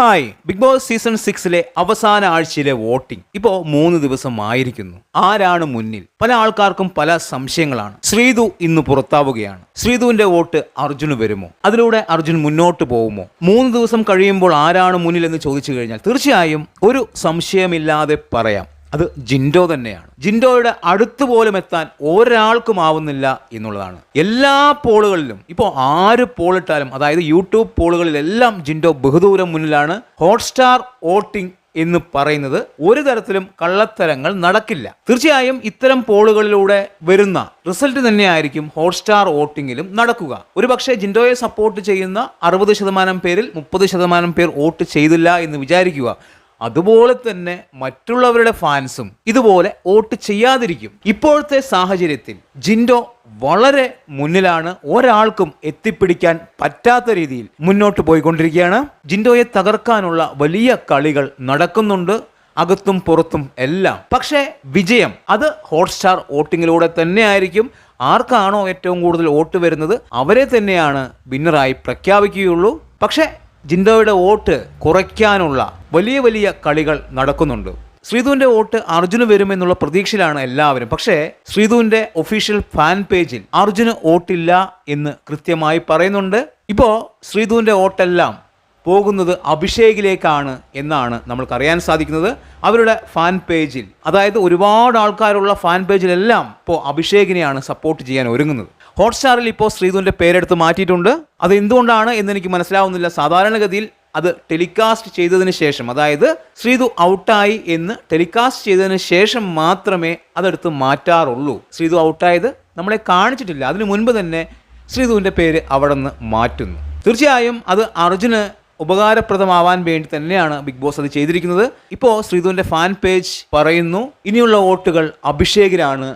Hi. Big Boss season സിക്സിലെ അവസാന ആഴ്ചയിലെ വോട്ടിംഗ്. ഇപ്പോ മൂന്ന് ദിവസം ആയിരിക്കുന്നു ആരാണ് മുന്നിൽ? പല ആൾക്കാർക്കും പല സംശയങ്ങളാണ്. ശ്രീതു ഇന്ന് പുറത്താവുകയാണ്. ശ്രീതുവിന്റെ വോട്ട് അർജുന് വരുമോ? അതിലൂടെ അർജുൻ മുന്നോട്ട് പോകുമോ? മൂന്ന് ദിവസം കഴിയുമ്പോൾ ആരാണ് മുന്നിൽ എന്ന് ചോദിച്ചു കഴിഞ്ഞാൽ തീർച്ചയായും ഒരു സംശയമില്ലാതെ പറയാം. അത് ജിൻഡോ തന്നെയാണ്. ജിൻഡോയുടെ അടുത്ത് പോലും എത്താൻ ഒരാൾക്കും ആവുന്നില്ല എന്നുള്ളതാണ്. എല്ലാ പോളുകളിലും ഇപ്പോൾ ആര് പോളിട്ടാലും അതായത് യൂട്യൂബ് പോളുകളിലെല്ലാം ജിൻഡോ ബഹുദൂരം മുന്നിലാണ് ഹോട്ട്സ്റ്റാർ വോട്ടിംഗ് എന്ന് പറയുന്നത് ഒരു തരത്തിലും കള്ളത്തരങ്ങൾ നടക്കില്ല. തീർച്ചയായും ഇത്തരം പോളുകളിലൂടെ വരുന്ന റിസൾട്ട് തന്നെയായിരിക്കും ഹോട്ട്സ്റ്റാർ വോട്ടിങ്ങിലും നടക്കുക. ഒരുപക്ഷെ ജിൻഡോയെ സപ്പോർട്ട് ചെയ്യുന്ന അറുപത് ശതമാനം പേരിൽ മുപ്പത് ശതമാനം പേർ വോട്ട് ചെയ്തില്ല എന്ന് വിചാരിക്കുക. അതുപോലെ തന്നെ മറ്റുള്ളവരുടെ ഫാൻസും ഇതുപോലെ വോട്ട് ചെയ്യാതിരിക്കും. ഇപ്പോഴത്തെ സാഹചര്യത്തിൽ ജിൻഡോ വളരെ മുന്നിലാണ് ഒരാൾക്കും എത്തിപ്പിടിക്കാൻ പറ്റാത്ത രീതിയിൽ മുന്നോട്ട് പോയിക്കൊണ്ടിരിക്കുകയാണ്. ജിൻഡോയെ തകർക്കാനുള്ള വലിയ കളികൾ നടക്കുന്നുണ്ട്. അകത്തും പുറത്തും എല്ലാം. പക്ഷേ വിജയം അത് ഹോട്ട്സ്റ്റാർ വോട്ടിങ്ങിലൂടെ തന്നെയായിരിക്കും. ആർക്കാണോ ഏറ്റവും കൂടുതൽ വോട്ട് വരുന്നത് അവരെ തന്നെയാണ് വിന്നറായി പ്രഖ്യാപിക്കുകയുള്ളൂ. പക്ഷേ ജിൻഡോയുടെ വോട്ട് കുറയ്ക്കാനുള്ള വലിയ വലിയ കളികൾ നടക്കുന്നുണ്ട്. ശ്രീധുവിന്റെ വോട്ട് അർജുന് വരുമെന്നുള്ള പ്രതീക്ഷയിലാണ് എല്ലാവരും. പക്ഷേ ശ്രീധുവിന്റെ ഒഫീഷ്യൽ ഫാൻ പേജിൽ അർജുന് വോട്ടില്ല എന്ന് കൃത്യമായി പറയുന്നുണ്ട്. ഇപ്പോ ശ്രീധുവിന്റെ വോട്ടെല്ലാം പോകുന്നത് അഭിഷേകിലേക്കാണ് എന്നാണ് നമ്മൾക്ക് അറിയാൻ സാധിക്കുന്നത്. അവരുടെ ഫാൻ പേജിൽ അതായത് ഒരുപാട് ആൾക്കാരുള്ള ഫാൻ പേജിലെല്ലാം ഇപ്പോൾ അഭിഷേകിനെയാണ് സപ്പോർട്ട് ചെയ്യാൻ ഒരുങ്ങുന്നത്. ഹോട്ട്സ്റ്റാറിൽ ഇപ്പോൾ ശ്രീധുവിന്റെ പേരെടുത്ത് മാറ്റിയിട്ടുണ്ട്. അത് എന്തുകൊണ്ടാണ് എന്ന് എനിക്ക് മനസ്സിലാവുന്നില്ല. സാധാരണഗതിയിൽ അത് ടെലികാസ്റ്റ് ചെയ്തതിന് ശേഷം അതായത് ശ്രീതു ഔട്ടായി എന്ന് ടെലികാസ്റ്റ് ചെയ്തതിന് ശേഷം മാത്രമേ അതെടുത്ത് മാറ്റാറുള്ളൂ. ശ്രീതു ഔട്ടായത് നമ്മളെ കാണിച്ചിട്ടില്ല. അതിനു മുൻപ് തന്നെ ശ്രീതുവിന്റെ പേര് അവിടെ നിന്ന് മാറ്റുന്നു. തീർച്ചയായും അത് അർജുന് ഉപകാരപ്രദമാവാൻ വേണ്ടി തന്നെയാണ് ബിഗ് ബോസ് അത് ചെയ്തിരിക്കുന്നത്. ഇപ്പോൾ ശ്രീധുവിന്റെ ഫാൻ പേജ് പറയുന്നു ഇനിയുള്ള വോട്ടുകൾ അഭിഷേകിനാണ്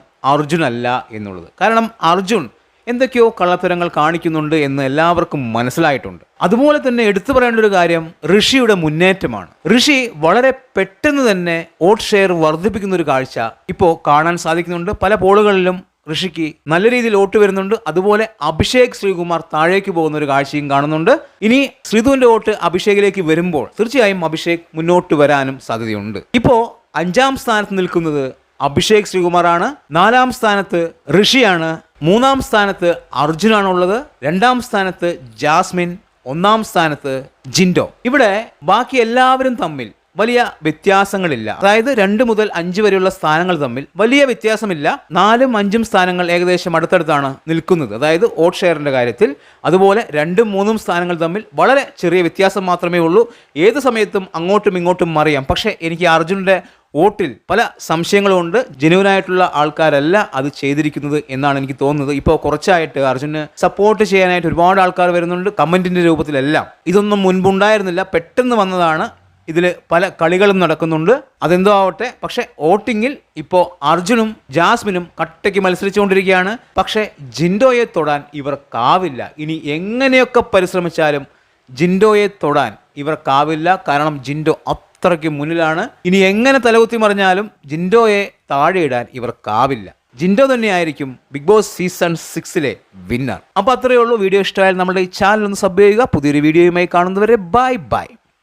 അല്ല എന്നുള്ളത്. കാരണം അർജുൻ എന്തൊക്കെയോ കള്ളത്തരങ്ങൾ കാണിക്കുന്നുണ്ട് എന്ന് എല്ലാവർക്കും മനസ്സിലായിട്ടുണ്ട്. അതുപോലെ തന്നെ എടുത്തു പറയേണ്ട ഒരു കാര്യം ഋഷിയുടെ മുന്നേറ്റമാണ്. ഋഷി വളരെ പെട്ടെന്ന് തന്നെ വോട്ട് ഷെയർ വർദ്ധിപ്പിക്കുന്ന ഒരു കാഴ്ച ഇപ്പോൾ കാണാൻ സാധിക്കുന്നുണ്ട്. പല പോളുകളിലും ഋഷിക്ക് നല്ല രീതിയിൽ വോട്ട് വരുന്നുണ്ട്. അതുപോലെ അഭിഷേക് ശ്രീകുമാർ താഴേക്ക് പോകുന്ന ഒരു കാഴ്ചയും കാണുന്നുണ്ട്. ഇനി ശ്രീധുവിന്റെ വോട്ട് അഭിഷേകിലേക്ക് വരുമ്പോൾ തീർച്ചയായും അഭിഷേക് മുന്നോട്ട് വരാനും സാധ്യതയുണ്ട്. ഇപ്പോ അഞ്ചാം സ്ഥാനത്ത് നിൽക്കുന്നത് അഭിഷേക് ശ്രീകുമാറാണ്. നാലാം സ്ഥാനത്ത് ഋഷിയാണ്. മൂന്നാം സ്ഥാനത്ത് അർജുനാണുള്ളത്. രണ്ടാം സ്ഥാനത്ത് ജാസ്മിൻ. ഒന്നാം സ്ഥാനത്ത് ജിൻഡോ. ഇവിടെ ബാക്കി എല്ലാവരും തമ്മിൽ വലിയ വ്യത്യാസങ്ങളില്ല. അതായത് രണ്ട് മുതൽ അഞ്ച് വരെയുള്ള സ്ഥാനങ്ങൾ തമ്മിൽ വലിയ വ്യത്യാസമില്ല. നാലും അഞ്ചും സ്ഥാനങ്ങൾ ഏകദേശം അടുത്തടുത്താണ് നിൽക്കുന്നത്. അതായത് വോട്ട് ഷെയറിന്റെ കാര്യത്തിൽ അതുപോലെ രണ്ടും മൂന്നും സ്ഥാനങ്ങൾ തമ്മിൽ വളരെ ചെറിയ വ്യത്യാസം മാത്രമേ ഉള്ളൂ. ഏത് സമയത്തും അങ്ങോട്ടും ഇങ്ങോട്ടും മറിയാം. പക്ഷേ എനിക്ക് അർജുനന്റെ വോട്ടിൽ പല സംശയങ്ങളും ഉണ്ട്. ജനുവനായിട്ടുള്ള ആൾക്കാരല്ല അത് ചെയ്തിരിക്കുന്നത് എന്നാണ് എനിക്ക് തോന്നുന്നത്. ഇപ്പോൾ കുറച്ചായിട്ട് അർജുന് സപ്പോർട്ട് ചെയ്യാനായിട്ട് ഒരുപാട് ആൾക്കാർ വരുന്നുണ്ട്. കമന്റിന്റെ രൂപത്തിലെല്ലാം. ഇതൊന്നും മുൻപുണ്ടായിരുന്നില്ല. പെട്ടെന്ന് വന്നതാണ് ഇതിൽ പല കളികളും നടക്കുന്നുണ്ട്. അതെന്തോ ആവട്ടെ പക്ഷെ വോട്ടിങ്ങിൽ ഇപ്പോൾ അർജുനും ജാസ്മിനും കട്ടയ്ക്ക് മത്സരിച്ചുകൊണ്ടിരിക്കുകയാണ്. പക്ഷേ ജിൻഡോയെ തൊടാൻ ഇവർക്കാവില്ല ഇനി എങ്ങനെയൊക്കെ പരിശ്രമിച്ചാലും ജിൻഡോയെ തൊടാൻ ഇവർക്കാവില്ല കാരണം ജിൻഡോ അത്രയ്ക്ക് മുന്നിലാണ്. ഇനി എങ്ങനെ തലകുത്തി മറിഞ്ഞാലും ജിൻഡോയെ താഴെയിടാൻ ഇവർക്കാവില്ല ജിൻഡോ തന്നെയായിരിക്കും ബിഗ് ബോസ് സീസൺ സിക്സിലെ വിന്നർ. അപ്പോൾ അത്രയേ ഉള്ളൂ. വീഡിയോ ഇഷ്ടമായാൽ നമ്മുടെ ഈ ചാനൽ ഒന്ന് സബ് ചെയ്യുക. പുതിയൊരു വീഡിയോയുമായി കാണുന്നവരെ ബൈ ബൈ.